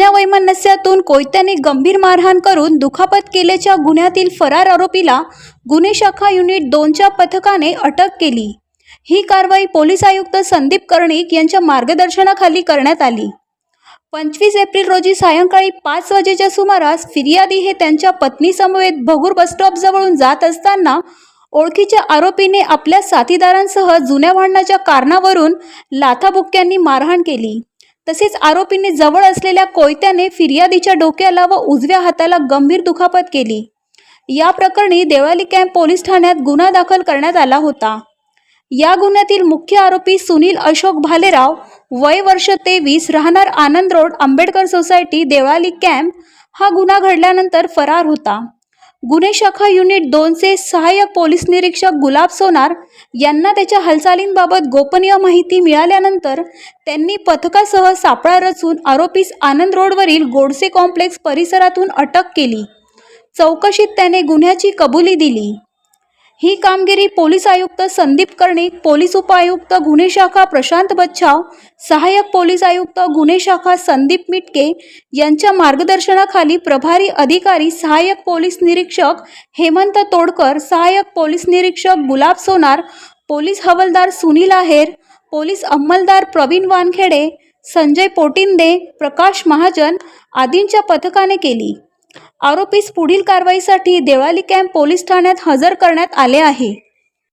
जुन्या वैमनस्यातून कोयत्याने गंभीर मारहाण करून दुखापत केल्याच्या गुन्ह्यातील फरार आरोपीला गुन्हे शाखा युनिट दोनच्या पथकाने अटक केली. ही कारवाई पोलीस आयुक्त संदीप कर्णिक यांच्या मार्गदर्शनाखाली करण्यात आली. पंचवीस एप्रिल रोजी सायंकाळी पाच वाजेच्या सुमारास फिर्यादी हे त्यांच्या पत्नीसमवेत भगूर बसस्टॉपजवळून जात असताना ओळखीच्या आरोपीने आपल्या साथीदारांसह जुन्या भांडणाच्या कारणावरून लाथाबुक्क्यांनी मारहाण केली. तसेच आरोपीने जवळ असलेल्या कोयत्याने फिर्यादीच्या डोक्याला व उजव्या हाताला गंभीर दुखापत केली. या प्रकरणी देवळाली कॅम्प पोलीस ठाण्यात गुन्हा दाखल करण्यात आला होता. या गुन्ह्यातील मुख्य आरोपी सुनील अशोक भालेराव वय वर्ष तेवीस राहणार Anand road Ambedkar society Deolali camp हा गुन्हा घडल्यानंतर फरार होता. गुन्हे शाखा युनिट दोनचे सहाय्यक पोलीस निरीक्षक गुलाब सोनार यांना त्याच्या हालचालींबाबत गोपनीय माहिती मिळाल्यानंतर त्यांनी पथकासह सापळा रचून आरोपीस आनंद रोडवरील गोडसे कॉम्प्लेक्स परिसरातून अटक केली. चौकशीत त्याने गुन्ह्याची कबुली दिली. ही कामगिरी पोलीस आयुक्त संदीप कर्णिक पोलीस उपायुक्त गुन्हे शाखा प्रशांत बच्छाव सहाय्यक पोलीस आयुक्त गुन्हे शाखा संदीप मिटके यांच्या मार्गदर्शनाखाली प्रभारी अधिकारी सहाय्यक पोलीस निरीक्षक हेमंत तोडकर सहाय्यक पोलीस निरीक्षक गुलाब सोनार पोलीस हवालदार सुनील आहेर पोलीस अंमलदार प्रवीण वानखेडे संजय पोटिंदे प्रकाश महाजन आदींच्या पथकाने केली. आरोपीस पुढील कारवाईसाठी देवाली कॅम्प पोलीस ठाण्यात हजर करण्यात आले आहे.